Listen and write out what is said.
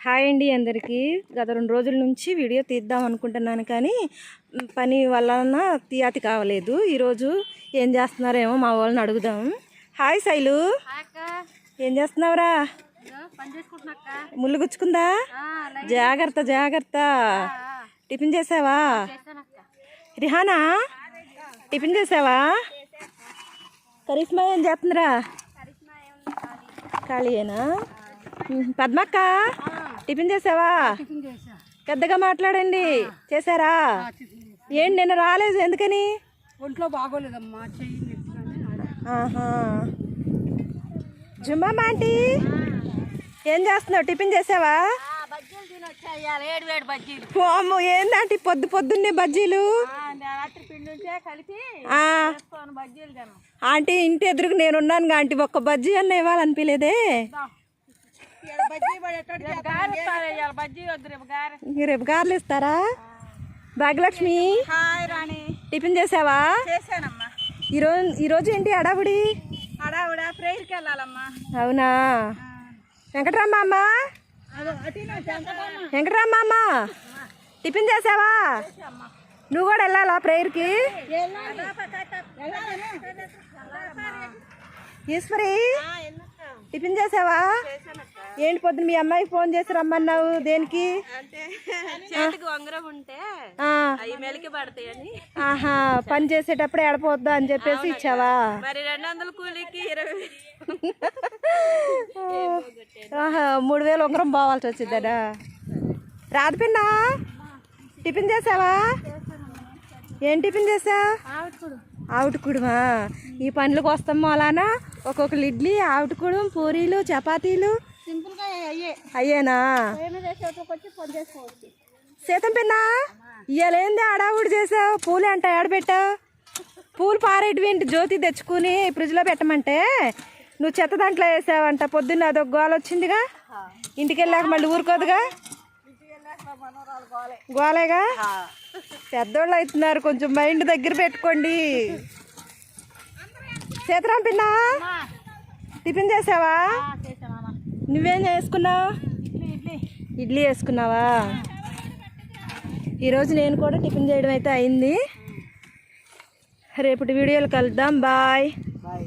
Hi అండి అందరికీ. గత రెండు రోజుల నుంచి వీడియో తీద్దాం అనుకుంటున్నాను కానీ పని వలన తీయతి కావలేదు. ఈరోజు ఏం చేస్తున్నారేమో మా వాళ్ళని అడుగుదాం. హాయ్ శైలు. ఏం చేస్తున్నావురా? ముళ్ళు గుచ్చుకుందా? జాగ్రత్త జాగ్రత్త. టిఫిన్ చేసావా? రిహానా? టిఫిన్ చేసావా? కరిష్మా ఏం చేస్తుందిరా? కరిష్మా ఏముంది ఖాళీ. ఖాళీయేనా? మ్, పద్మక్క? టిఫిన్ చేసావా? పెద్దగా మాట్లాడండి. చేశారా? ఏంటి నిన్న రాలేదు ఎందుకని? ఒంట్లో బాగోలేదమ్మా చెయ్యి నొప్పిగానే ఆహా. జుమ్మా ఆంటీ ఏం చేస్తున్నావు? టిఫిన్ చేసావా? ఓమ్మో ఏందంటే పొద్దు పొద్దున్నే బజ్జీలు? ఆంటీ ఇంటి ఎదురుకు నేను ఉన్నాను ఆంటీ ఒక్క బజ్జీ అన్న ఇవ్వాలనిపించలేదే రేపు గారెలు ఇస్తారా? భాగ్యలక్ష్మి టిఫిన్ చేసావా? ఈరోజు ఈరోజు ఏంటి అడావుడి అడావిడ ప్రేయర్కి వెళ్ళాలమ్మా. అవునా? వెంకటరామ్మ అమ్మ? వెంకటరామ్మ. అమ్మ? టిఫిన్ చేసావా? నువ్వు కూడా వెళ్ళాలా ప్రేయర్కి? ఈశ్వరి టిఫిన్ చేసావా? ఏంటి పొద్దున మీ అమ్మాయికి ఫోన్ చేసి రమ్మన్నావు? దేనికి? ఆహా పని చేసేటప్పుడు ఎడపోద్దా అని చెప్పేసి ఇచ్చావా? ఆహా మూడు వేలు ఉంగరం పోవాల్సి వచ్చిందనా రాదుపిన్నా టిఫిన్ చేసావా? ఏం టిఫిన్ చేసా ఆవుటుకుడుమా. ఈ పండ్లకు వస్తాం అలానా ఒక్కొక్కరు ఇడ్లీ ఆవుటుకుడు పూరీలు చపాతీలు. అయ్యే. అయ్యేనా? సీతం పిన్నా? ఇయ్యాలేంది ఆడావుడు చేసావు? పూలు అంట ఆడబెట్టావు? పూలు పారేటివేంటి? జ్యోతి తెచ్చుకుని ఫ్రిడ్జ్లో పెట్టమంటే? నువ్వు చెత్త దాంట్లో వేసావంట. పొద్దున్న అదొక గోల వచ్చిందిగా? ఇంటికి వెళ్ళాక మళ్ళీ ఊరుకోదుగా? గోలేగా? పెద్దోళ్ళు అవుతున్నారు. కొంచెం మైండ్ దగ్గర పెట్టుకోండి. సీతరాం పిన్నా? టిఫిన్ చేసావా? నువ్వేం చేసుకున్నావా? ఇడ్లీ వేసుకున్నావా ఈరోజు నేను కూడా టిఫిన్ చేయడం అయితే అయింది. రేపటి వీడియోలు కలుద్దాం. బాయ్. బాయ్.